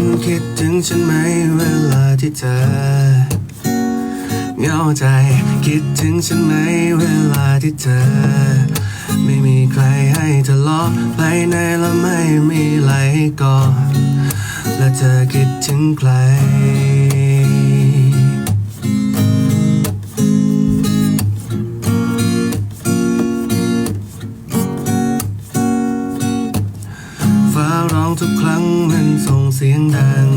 นคิดถึงฉันไหมเวลาที่เธอเหงาใจ คิดถึงฉันไหมเวลาที่เธอ ไม่มีใครให้เธอล้อไปไหนแล้วไม่มีไหลก่อนและเธอคิดถึงใคร ทุกครั้งมันส่งเสียงดัง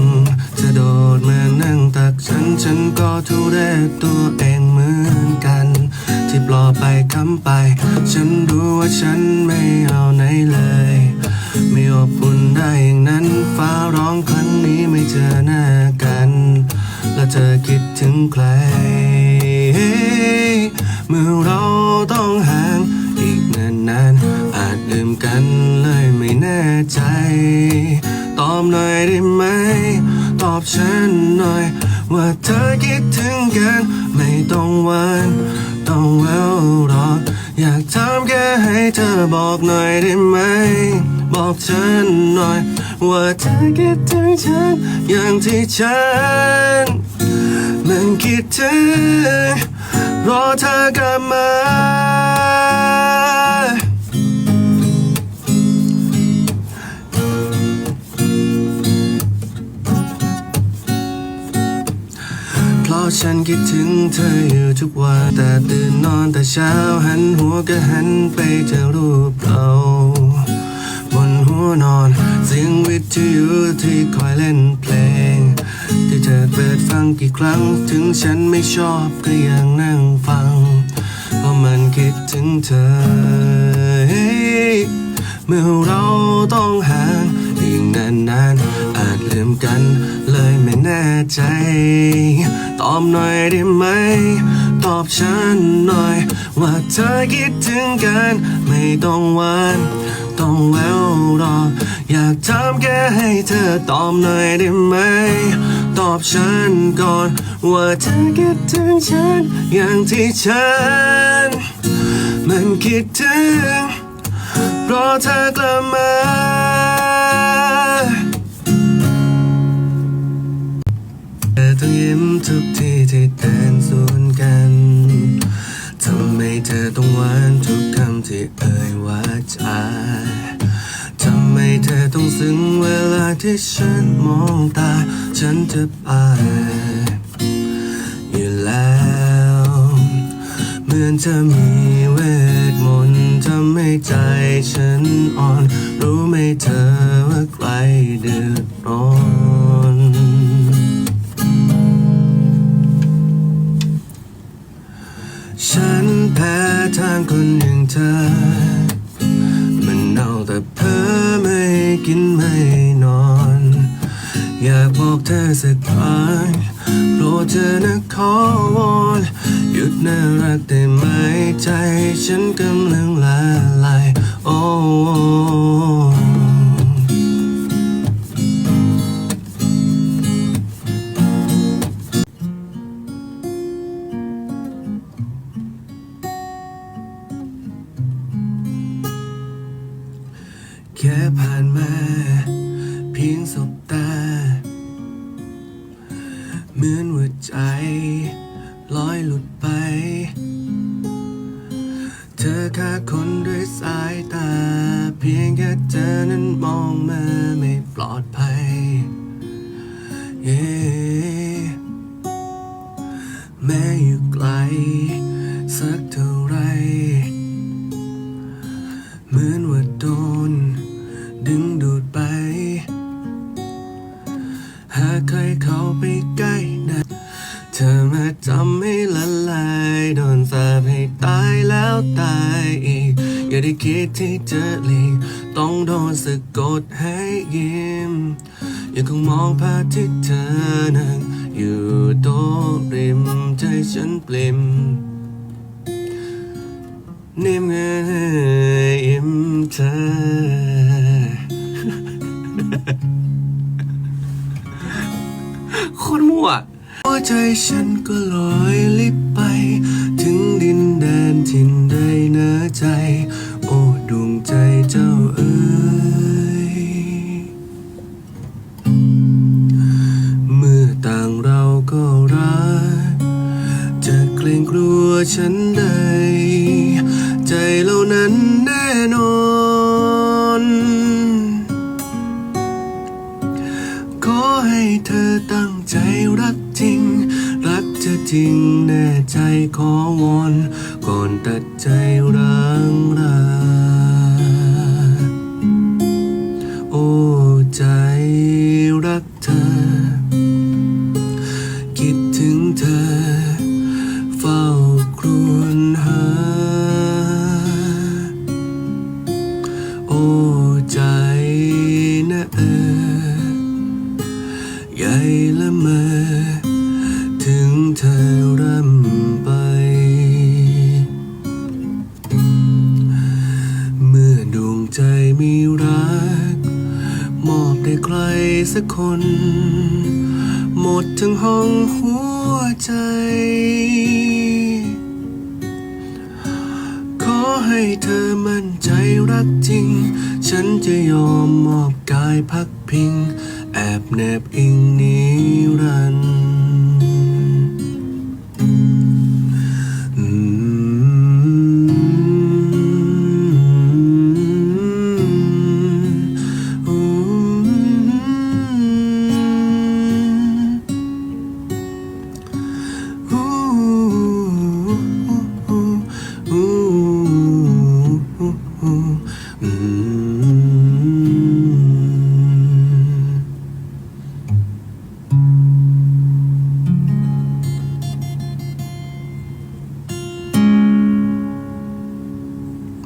จะโดดมานั่งตักฉัน ฉันก็ทุเรศตัวเองเหมือนกัน ที่ปลอไปคำไป ฉันรู้ว่าฉันไม่เอาไหนเลย ไม่อบอุ่นได้อย่างนั้น ฟ้าร้องครั้งนี้ไม่เจอหน้ากัน แล้วเธอคิดถึงใคร เมื่อเราต้องห่างอีกนานๆอาจ ลืมกันเลยไม่แน่ใจ ตอบหน่อยได้ไหม ตอบฉันหน่อย ว่าเธอคิดถึงกัน ไม่ต้องหวันต้องแววหรอกอยากถามแค่ให้เธอบอกหน่อยได้ไหม บอกฉันหน่อย ว่าเธอคิดถึงฉัน อย่างที่ฉันมันคิดถึงรอเธอกลับมา ฉันคิดถึงเธออยู่ทุกวัน แต่ตื่นนอนแต่เช้าหันหัวก็หันไปเจอรูปเราบนหัวนอนเสียงวิทยุที่คอยเล่นเพลง ที่เธอเปิดฟังกี่ครั้ง ถึงฉันไม่ชอบก็ยังนั่งฟัง เพราะมันคิดถึงเธอ เมื่อเราต้องห่างอีกนานๆอาจลืมกัน ยไม่แน่ใจ ตอบหน่อยได้ไหม ตอบฉันหน่อย ว่าเธอคิดถึงกัน ไม่ต้องหวาน ต้องแววรอ อยากถามแค่ให้เธอตอบหน่อยได้ไหม ตอบฉันก่อน ว่าเธอคิดถึงฉัน อย่างที่ฉัน มันคิดถึงรอเธอกลับมา ยิ้มทุกทีที่เดินสวนกัน ทำไมเธอต้องหวานทุกคำที่เอ่ยว่าจาทำไมเธอต้องซึ้งเวลาที่ฉันมองตา ฉันจะไปอยู่แล้ว เหมือนจะมีเวทมนต์ทำให้ใจฉันอ่อน รู้ไหมเธอว่าใครเดือดร้อน แพ้ทางคนอย่างเธอ มันเอาแต่เพ้อไม่กินไม่นอน อยากบอกเธอสักครั้งโปรดเธอนะขอวอนหยุดน่ารักได้ไหมใจฉันกำลังละลายโอ้ หากใครเข้าไปใกล้นะเธอมาทำให้ละลายโดนสาปให้ตายแล้วตายอีก อย่าได้คิดที่จะหลีกต้องโดนสะกดให้ยิ้ม ยังคงมองภาพที่เธอนั่งอยู่โต๊ะริมใจฉันปลิมนิ่มเงินอิ่มเธอ คนรมั่วหัวใจฉันก็ลอยลิบไป ถึงดินแดนทิ่นใดนะใจ โอ้ดวงใจเจ้าเอ๋ยเมื่อต่างเราก็รักจะเกรงกลัวฉันใด ใจเหล่านั้น จริงแน่ใจขอวอนก่อนตัดใจร้างรา สักคน หมดทั้งห้องหัวใจ ขอให้เธอมั่นใจรักจริง ฉันจะยอมมอบกายพักพิง แอบแนบอิง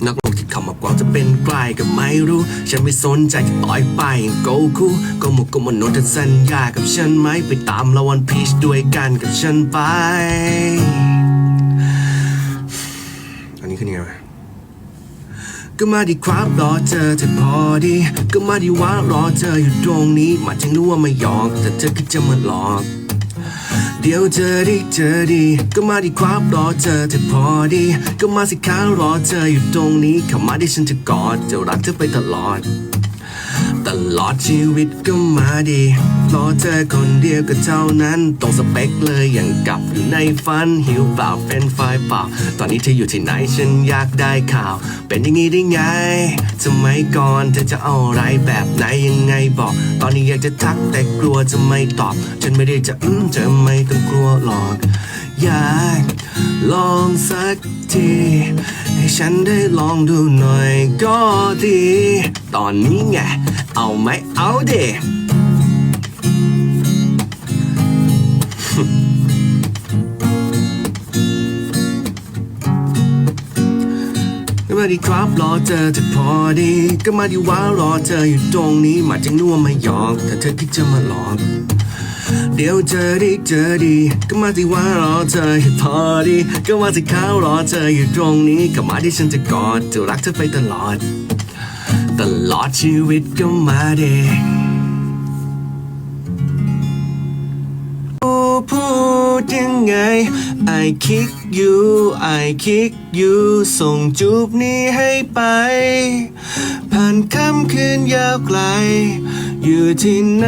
นักลงที่เข้ามากว่าจะเป็นใกล้ก็ไม่รู้ ฉันไม่สนใจจะต่อยไปโกคูก็หมกก็มโนเธอสัญญากับฉันไหมไปตามละวันพีชด้วยกันกับฉันไป อันนี้คือยังไงก็มาดีครับรอเจอเธอพอดี ก็มาดีว่ารอเจออยู่ตรงนี้ มาจึงรู้ว่าไม่หยอก แต่เธอก็จะมาหลอก เดี๋ยวเจอดีเจอดี ก็มาดีครับรอเจอเธอพอดี ก็มาสิค้ารอเจออยู่ตรงนี้เข้ามาที่ฉันจะกอดจะรักเธอไปตลอด ตลอดชีวิตก็มาดีเพรอเธอคนเดียวก็เท่านั้นตรงสเปคเลยอย่างกับอยู่ในฝันหิวเปล่าเป็นไฟเปล่า ตอนนี้เธออยู่ที่ไหนฉันอยากได้ข่าว เป็นอย่างนี้ได้ไงสมัยก่อนเธอจะเอาอะไรแบบไหนยังไงบอก ตอนนี้อยากจะทักแต่กลัวจะไม่ตอบ ฉันไม่ได้จะอืมจะไม่ต้องกลัวหรอก อยากลองสักที ให้ฉันได้ลองดูหน่อยก็ดี ตอนนี้ไง เอาไหมเอาเดก็มาดีครับรอเจอเธอพอดี ก็มาดีว่ารอเจออยู่ตรงนี้ มาจึงนัวมาหยอกถ้าเธอคิดจะมาหลอก เดี๋ยวเจอดีเจอดี ก็มาที่ว่ารอเธอให้พอดี ก็มาที่เขารอเธออยู่ตรงนี้ ก็มาที่ฉันจะกอดจะรักเธอไปตลอด ตลอดชีวิตก็มาเดพูดยังไง I kick you I kick you ส่งจูบนี้ให้ไป ผ่านค่ำคืนยาวไกล อยู่ที่ไหน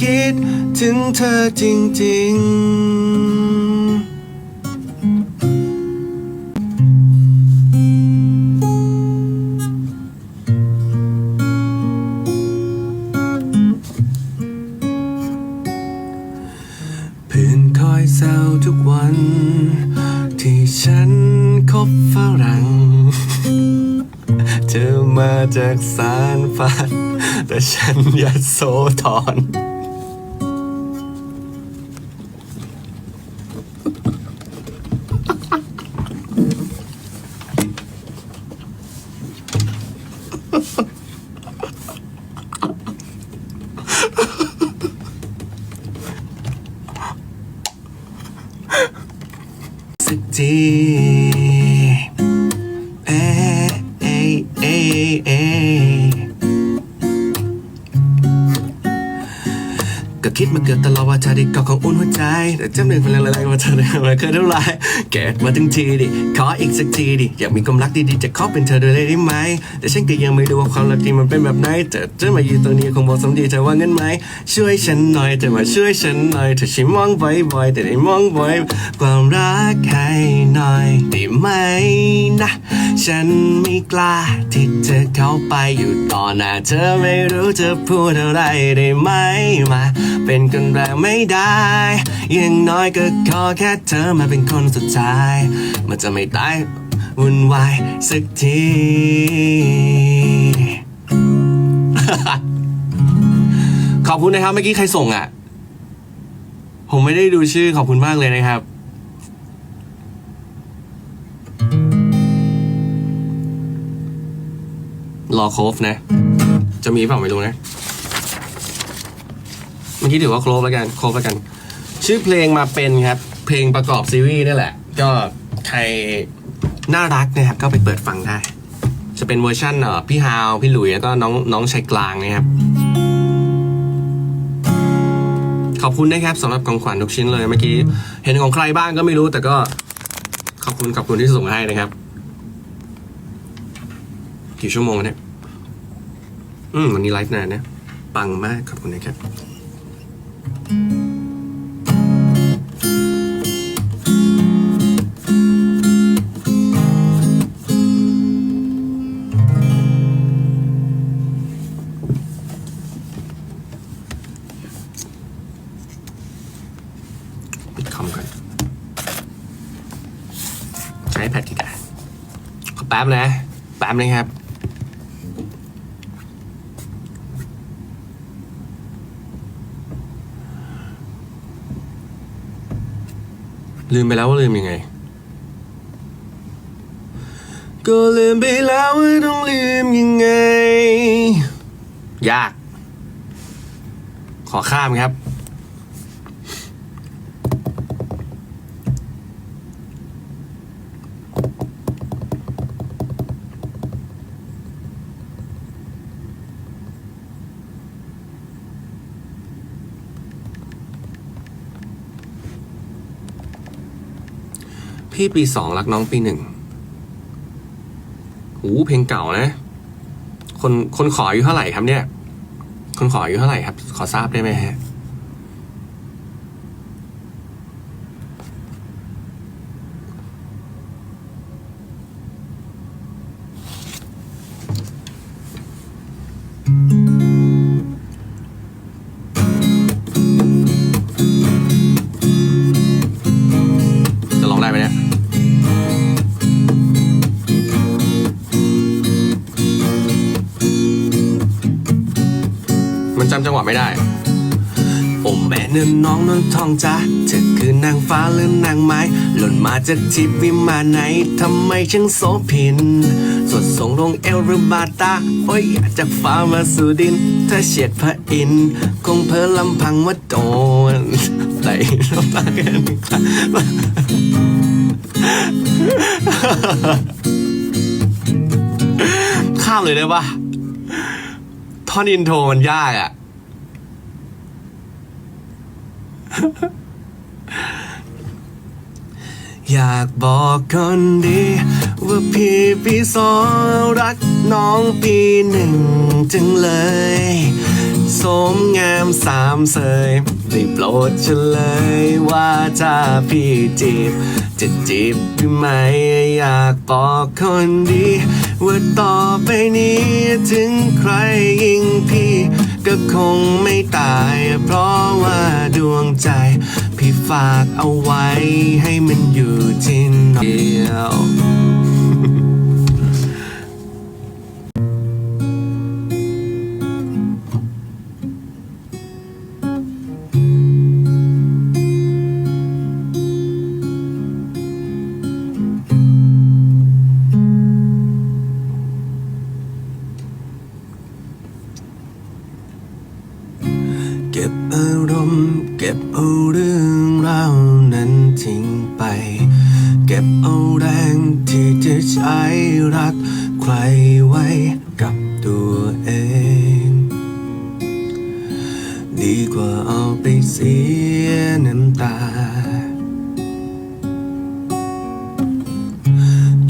คิดถึงเธอจริงๆพื่อนคอยแซวทุกวัน ที่ฉันคบฝรั่ง เธอมาจากสารฝันแต่ฉันยากโซทอนสักที คิดมาเกือบตลอดว่าเธอได้เกาะของอุ่นหัวใจ แต่จำเรื่องคนอะไรๆว่าเธอได้มาเคยเท่าไรเกิดมาถึงทีดิ ขออีกสักทีดิ อยากมีความรักดีๆจะขอเป็นเธอด้วยได้ไหม แต่ฉันก็ยังไม่รู้ว่าความรักจริงมันเป็นแบบไหนเธอจะมาอยู่ตรงนี้คงบอกสมดีเธอว่างั้นไหม ช่วยฉันหน่อยเธอมาช่วยฉันหน่อยเธอช่วยมองบ่อยๆแต่ได้มองบ่อยความรักให้หน่อยได้ไหมนะ ฉันไม่กล้าที่จะเข้าไปอยู่ต่อหน้าเธอไม่รู้จะพูดอะไรได้ไหมมา เป็นคนแรกไม่ได้อย่างน้อยก็ขอแค่เธอมาเป็นคนสุดท้าย มันจะไม่ตายวุ่นวายสักที ขอบคุณนะครับเมื่อกี้ใครส่งอะ ผมไม่ได้ดูชื่อขอบคุณมากเลยนะครับ รอโคฟนะ จะมีเปล่าไม่รู้นะเมื่อกี้ถือว่าโครบแล้วกันโครบแล้วกัน ชื่อเพลงมาเป็นครับ เพลงประกอบซีรีส์นี่แหละ ก็ใครน่ารักนะครับ ก็ไปเปิดฟังได้ จะเป็นเวอร์ชันเอ่อพี่ฮาว พี่หลุยแล้วก็น้องน้องชายกลางนะครับ ขอบคุณนะครับสำหรับของขวัญทุกชิ้นเลยเมื่อกี้ เห็นของใครบ้างก็ไม่รู้แต่ก็ขอบคุณขอบคุณที่ส่งให้นะครับ กี่ชั่วโมงเนี่ย อืมวันนี้ไลฟ์นานนะ ปังมากขอบคุณนะครับ ปิดคอมก่อน ใช้แพดกี่กาขอแป๊บนะ แป๊บนะครับ ลืมไปแล้วว่าลืมยังไง ก็ลืมไปแล้วว่าต้องลืมยังไง ยาก ขอข้ามครับ พี่ปีสองรักน้องปีหนึ่งหูเพลงเก่านะ คนคนขออายุเท่าไหร่ครับเนี่ย คนขออายุเท่าไหร่ครับ ขอทราบได้ไหมฮะจะ ไม่ได้ โอ้แม่เนื้อน้องนนทองจ้าเธอคือนางฟ้าหรือนางไม้ หล่นมาจากทิพย์วิมานไหนทำไมช่างโสพินสดส่งลงเอลหรือบาตา โอ้ยจากฟ้ามาสู่ดิน ถ้าเฉียดพระอินทร์คงเพอลำพังว่าโดนไหลน้ำตากันข้ามเลยได้ปะท่อนอินโทรมันยากอะ อยากบอกคนดี ว่าพี่ปีสองรักน้องปีหนึ่งจังเลยสมงามสามเสยได้โปรดเฉลยว่าถ้าพี่จีบ จะจีบพี่ไหมอยากบอกคนดี ว่าต่อไปนี้ถึงใครยิงพี่ ก็คงไม่ตาย เพราะว่าดวงใจ พี่ฝากเอาไว้ให้มันอยู่ที่เดียว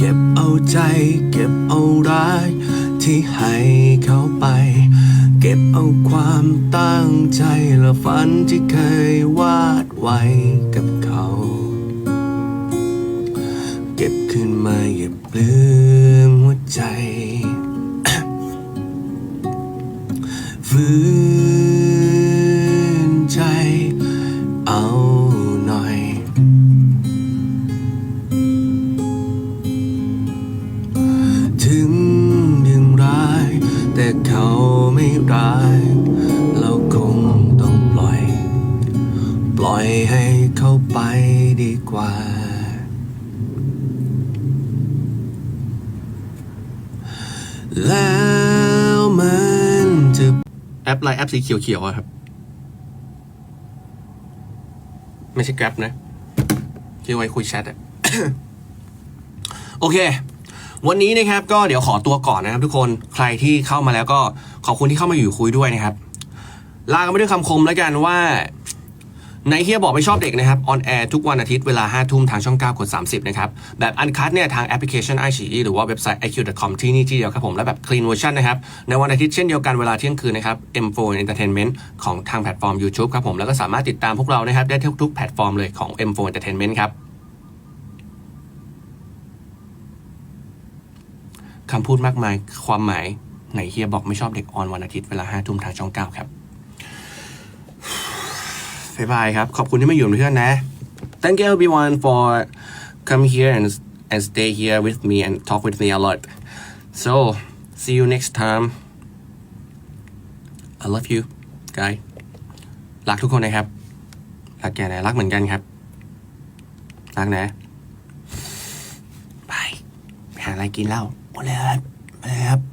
เก็บเอาใจ เก็บเอาร้ายที่ให้เขาไป เก็บเอาความตั้งใจและฝันที่เคยวาดไว้กับเขา เก็บขึ้นมาอย่าปลืมหัวใจฝืน แต่เขาไม่ร้ายเราคงต้องปล่อย ปล่อยให้เขาไปดีกว่า แล้วมันจะแอปอะไรแอปสีเขียวๆอะครับ ไม่ใช่แกร็บนะที่ไว้คุยแชทอะโอเค วันนี้นะครับก็เดี๋ยวขอตัวก่อนนะครับ ทุกคนใครที่เข้ามาแล้วก็ขอบคุณที่เข้ามาอยู่คุยด้วยนะครับ ลากันไปด้วยคำคมแล้วกันว่าในเฮียบอกไม่ชอบเด็กนะครับออนแอร์ทุกวันอาทิตย์เวลา 5 ทุ่มทางช่อง 9 กด 30 นะครับ แบบอันคัดเนี่ย ทางแอปพลิเคชัน i อ e หรือว่าเว็บไซต์ iq.com ที่นี่ที่เดียวครับผม และแบบ clean version นะครับ ในวันอาทิตย์เช่นเดียวกันเวลาเที่ยงคืนนะครับ M4 Entertainment ของทางแพลตฟอร์ม YouTube ครับผม แล้วก็สามารถติดตามพวกเรานะครับได้ทุกๆแพลตฟอร์มเลยของ M4 Entertainment ครับ คำพูดมากมายความหมายไหนเฮียบอกไม่ชอบเด็กออนวันอาทิตย์เวลา5ทุ่มทางช่อง9ครับบ๊ายบายครับ ขอบคุณที่มาอยู่เพื่อนนะ Thank you everyone for come here and and stay here with me and talk with me a lot so see you next time I love you guy รักทุกคนนะครับ รักแกนะ รักเหมือนกันครับ รักนะบายไปหาอะไรกินแล้ว หมดเลยครับหมดเลยครับ